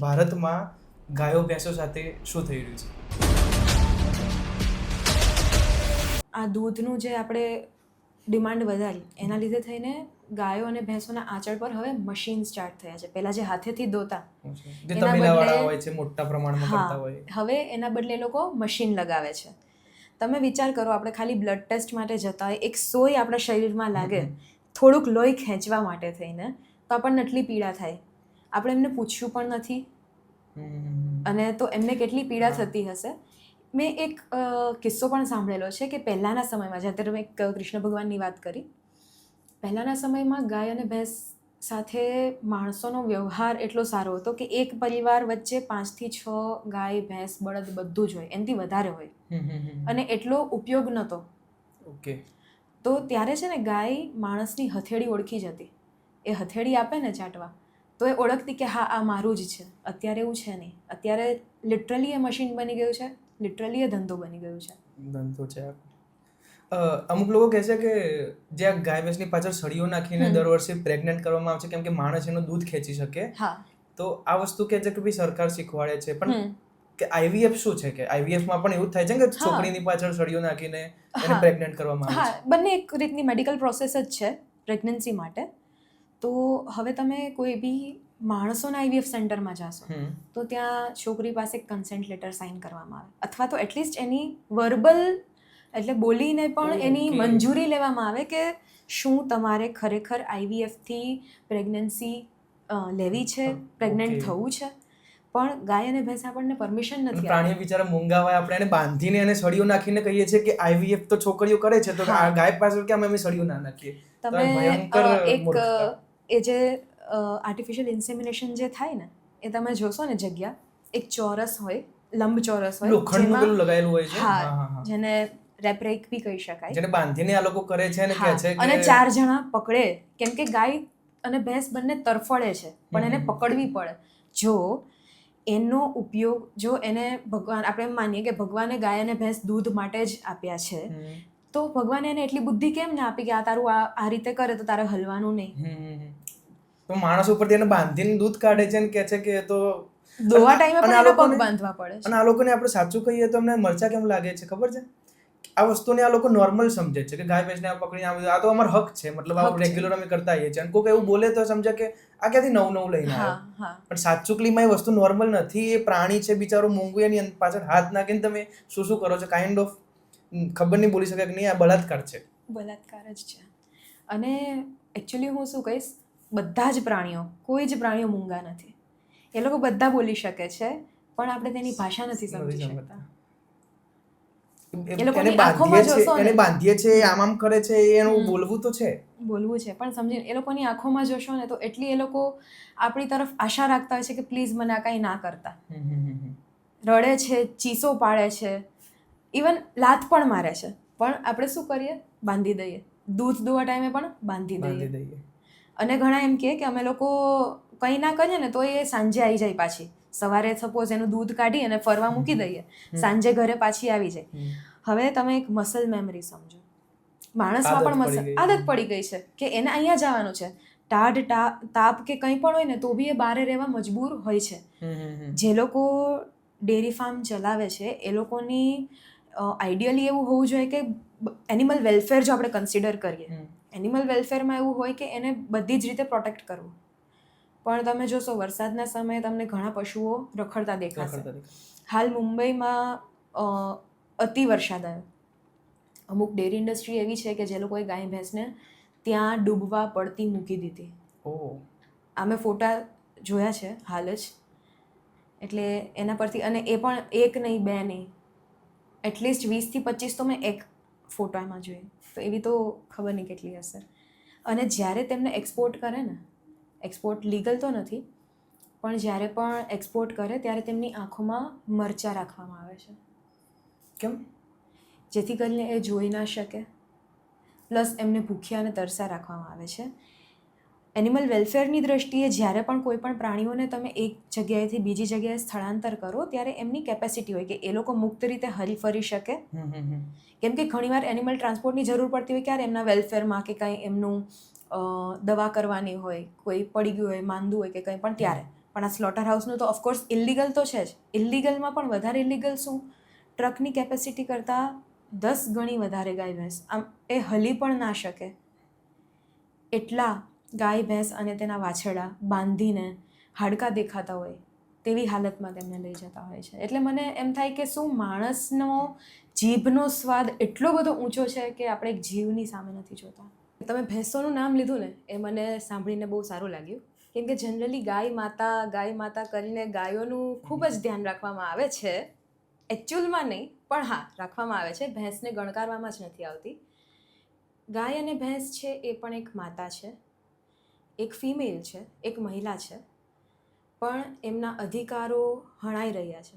ભારતમાં ગાયો ભેંસો સાથે શું થઈ રહ્યું છે? આ દૂધનું જે આપણે ડિમાન્ડ વધારી એના લીધે થઈને ગાયો અને ભેંસોના આંચળ પર હવે મશીન સ્ટાર્ટ થયા છે. પહેલા જે હાથેથી દોતા બદલે- હોય છે મોટા પ્રમાણમાં કરતા હોય. હવે એના બદલે એ લોકો મશીન લગાવે છે. તમે વિચાર કરો આપણે ખાલી બ્લડ ટેસ્ટ માટે જતા હોય એક સોય આપણા શરીરમાં લાગે થોડુંક લોહી ખેંચવા માટે થઈને તો આપણને એટલી પીડા થાય. આપણે એમને પૂછ્યું પણ નથી. અને તો એમને કેટલી પીડા થતી હશે. મેં એક કિસ્સો પણ સાંભળેલો છે કે પહેલાંના સમયમાં જ્યારે તમે એક કૃષ્ણ ભગવાનની વાત કરી પહેલાંના સમયમાં ગાય અને ભેંસ સાથે માણસોનો વ્યવહાર એટલો સારો હતો કે એક પરિવાર વચ્ચે પાંચથી છ ગાય ભેંસ બળદ બધું જ હોય એનાથી વધારે હોય. અને એટલો ઉપયોગ નહોતો. ઓકે. તો ત્યારે છે ને ગાય માણસની હથેળી ઓળખી જતી. એ હથેળી આપે ને ચાટવા. તો એ ઓળખતી કે હા આ મારું જ છે. અત્યારે એવું છે નહીં. અત્યારે લિટરલી એ મશીન બની ગયું છે. લિટરલી એ ધંધો બની ગયું છે. ધંધો છે. અ, અમુક લોકો કહે છે કે જે આ ગાય ભેંસની પાછળ સળીઓ નાખીને દર વર્ષે પ્રેગ્નન્ટ કરવામાં આવે છે કેમ કે માણસ એનું દૂધ ખેંચી શકે. હા. તો આ વસ્તુ કહે છે કે ભાઈ સરકાર શીખવાડે છે. પણ કે આઈવીએફ શું છે કે આઈવીએફમાં પણ એવું જ થાય છે કે છોકરીની પાછળ સળીઓ નાખીને એને પ્રેગ્નન્ટ કરવામાં આવે છે. બંને એક રીતની મેડિકલ પ્રોસેસ જ છે પ્રેગ્નન્સી માટે. તો હવે તમે કોઈ બી માણસોના આઈવીએફ સેન્ટરમાં જાશો તો ત્યાં છોકરી પાસે કન્સેન્ટ લેટર સાઇન કરવામાં આવે. અથવા તો એટલીસ્ટ એની વર્બલ એટલે બોલીને પણ એની મંજૂરી લેવામાં આવે કે શું તમારે ખરેખર આઈવીએફથી પ્રેગ્નન્સી લેવી છે પ્રેગ્નન્ટ થવું છે? પણ ગાય અને ભેંસ આપણને પરમિશન નથી પ્રાણીઓ બિચારા મૂંગા હોય આપણે એને બાંધીને એને સળીઓ નાખીને કહીએ છીએ કે આઈવીએફ તો છોકરીઓ કરે છે તો આ ગાય પાછળ કેમ અમે સળીઓ ના નાખીએ? તમે એક એ જે આર્ટિફિશિયલ ઇન્સેમિનેશન જે થાય ને એ તમે જોશો ને જગ્યા એક ચોરસ હોય લંબચોરસ હોય લોખંડનું પેલું લગાવેલું હોય છે? હા જેને રેપરેક બી કહી શકાય. જેને બાંધીને આ લોકો કરે છે ને કે છે કે અને ચાર જણા પકડે કેમ કે ગાય અને ભેંસ બંને તરફડે છે પણ એને પકડવી પડે. જો એનો ઉપયોગ જો એને ભગવાન આપણે એમ માનીએ કે ભગવાને ગાય અને ભેંસ દૂધ માટે જ આપ્યા છે તો ભગવાને એને એટલી બુદ્ધિ કેમ ના આપી કે આ તારું આ રીતે કરે તો તારે હલવાનું નહીં. તો માણસ ઉપરથી એને બાંધીને દૂધ કાઢે છે અને કહે છે કે તો દોવા ટાઈમે પણ આ લોકોને- બાંધવા પડે છે. અને આ લોકોને આપણે સાચું કહીએ તો અમને મરચા કેમ લાગે છે ખબર છે? આ વસ્તુને આ લોકો નોર્મલ સમજે છે કે ગાય ભેંસને આ પકડીને આ આ તો અમારો હક છે મતલબ આ રેગ્યુલર અમે કરતા આવીએ છીએ. અને કોઈક એવું બોલે તો સમજે કે આ ક્યાંથી નવું નવું લઈને આવ્યો? પણ સાચુકલીમાં એ વસ્તુ નોર્મલ નથી એ પ્રાણી છે બિચારો મૂંગું એની પાછળ હાથ નાખીને તમે શું શું કરો છો? કાઇન્ડ ઓફ ખબર નહીં બોલી શકે કે નહીં આ બળાત્કાર છે. બળાત્કાર જ છે. અને એકચ્યુઅલી હું શું કહીશ? બધા જ પ્રાણીઓ કોઈ જ પ્રાણીઓ મૂંગા નથી. એ લોકો બધા બોલી શકે છે પણ આપણે તેની ભાષા નથી સમજી શકતા. એને બાંધીએ છે આમ આમ કરે છે એનું બોલવું તો છે. બોલવું છે પણ સમજી એ લોકોની આંખોમાં જોશો ને તો એટલી એ લોકો આપણી તરફ આશા રાખતા હોય છે કે પ્લીઝ મને આ કાંઈ ના કરતા. રડે છે ચીસો પાડે છે ઇવન લાત પણ મારે છે. પણ આપણે શું કરીએ? બાંધી દઈએ. દૂધ દોવા ટાઈમે પણ બાંધી દઈએ. અને ઘણા એમ કહે કે અમે લોકો કંઈ ના કરીએ ને તો એ સાંજે આવી જાય પાછી. સવારે સપોઝ એનું દૂધ કાઢી અને ફરવા મૂકી દઈએ. સાંજે ઘરે પાછી આવી જાય. હવે તમે એક મસલ મેમરી સમજો. માણસમાં પણ મસલ. આદત પડી ગઈ છે કે એને અહીંયા જવાનું છે. ટાઢ તાપ કે કંઈ પણ હોય ને તો બી એ બારે રહેવા મજબૂર હોય છે. જે લોકો ડેરી ફાર્મ ચલાવે છે એ લોકોની આઈડિયલી એવું હોવું જોઈએ કે એનિમલ વેલફેર જો આપણે કન્સિડર કરીએ. એનિમલ વેલફેરમાં એવું હોય કે એને બધી જ રીતે પ્રોટેક્ટ કરવું. પણ તમે જોશો વરસાદના સમયે તમને ઘણા પશુઓ રખડતા દેખાશે. હાલ મુંબઈમાં અતિ વરસાદ આવ્યો. અમુક ડેરી ઇન્ડસ્ટ્રી એવી છે કે જે લોકોએ ગાય ભેંસને ત્યાં ડૂબવા પડતી મૂકી દીધી. ઓહ. અમે ફોટા જોયા છે હાલ જ. એટલે એના પરથી અને એ પણ એક નહીં બે નહીં. એટલીસ્ટ વીસથી પચીસ તો મેં એક ફોટામાં જોઈ. તો એવી તો ખબર નહીં કેટલી હશે. અને જ્યારે તેમને એક્સપોર્ટ કરે ને એક્સપોર્ટ લીગલ તો નથી, પણ જ્યારે પણ એક્સપોર્ટ કરે ત્યારે તેમની આંખોમાં મરચાં રાખવામાં આવે છે. કેમ? જેથી કરીને એ જોઈ ના શકે. પ્લસ એમને ભૂખ્યા અને તરસા રાખવામાં આવે છે. એનિમલ વેલફેરની દ્રષ્ટિએ જ્યારે પણ કોઈ પણ પ્રાણીઓને તમે એક જગ્યાએથી બીજી જગ્યાએ સ્થળાંતર કરો ત્યારે એમની કેપેસિટી હોય કે એ લોકો મુક્ત રીતે હરી ફરી શકે. કેમ કે ઘણીવાર એનિમલ ટ્રાન્સપોર્ટની જરૂર પડતી હોય ક્યારે એમના વેલફેરમાં કે કંઈ એમનું દવા કરવાની હોય કોઈ પડી ગયું હોય માંદું હોય કે કંઈ પણ ત્યારે. પણ આ સ્લોટર હાઉસનું તો ઓફકોર્સ ઇલીગલ તો છે જ. ઇલીગલમાં પણ વધારે ઇલીગલ શું? ટ્રકની કેપેસિટી કરતાં દસ ગણી વધારે ગાય ભેંસ આમ એ હલી પણ ના શકે. એટલા ગાય, ભેંસ અને તેના વાછરડા બાંધીને હાડકાં દેખાતા હોય તેવી હાલતમાં તેમને લઈ જતા હોય છે. એટલે મને એમ થાય કે શું માણસનો જીભનો સ્વાદ એટલો બધો ઊંચો છે કે આપણે એક જીવની સામે નથી જોતા? તમે ભેંસોનું નામ લીધું ને, એ મને સાંભળીને બહુ સારું લાગ્યું. કેમ કે જનરલી ગાય માતા ગાય માતા કરીને ગાયોનું ખૂબ જ ધ્યાન રાખવામાં આવે છે. એકચ્યુઅલમાં નહીં, પણ હા, રાખવામાં આવે છે. ભેંસને ગણકારવામાં જ નથી આવતી. ગાય અને ભેંસ છે એ પણ એક માતા છે. એક ફિમેલ છે એક મહિલા છે પણ એમના અધિકારો હણાઈ રહ્યા છે.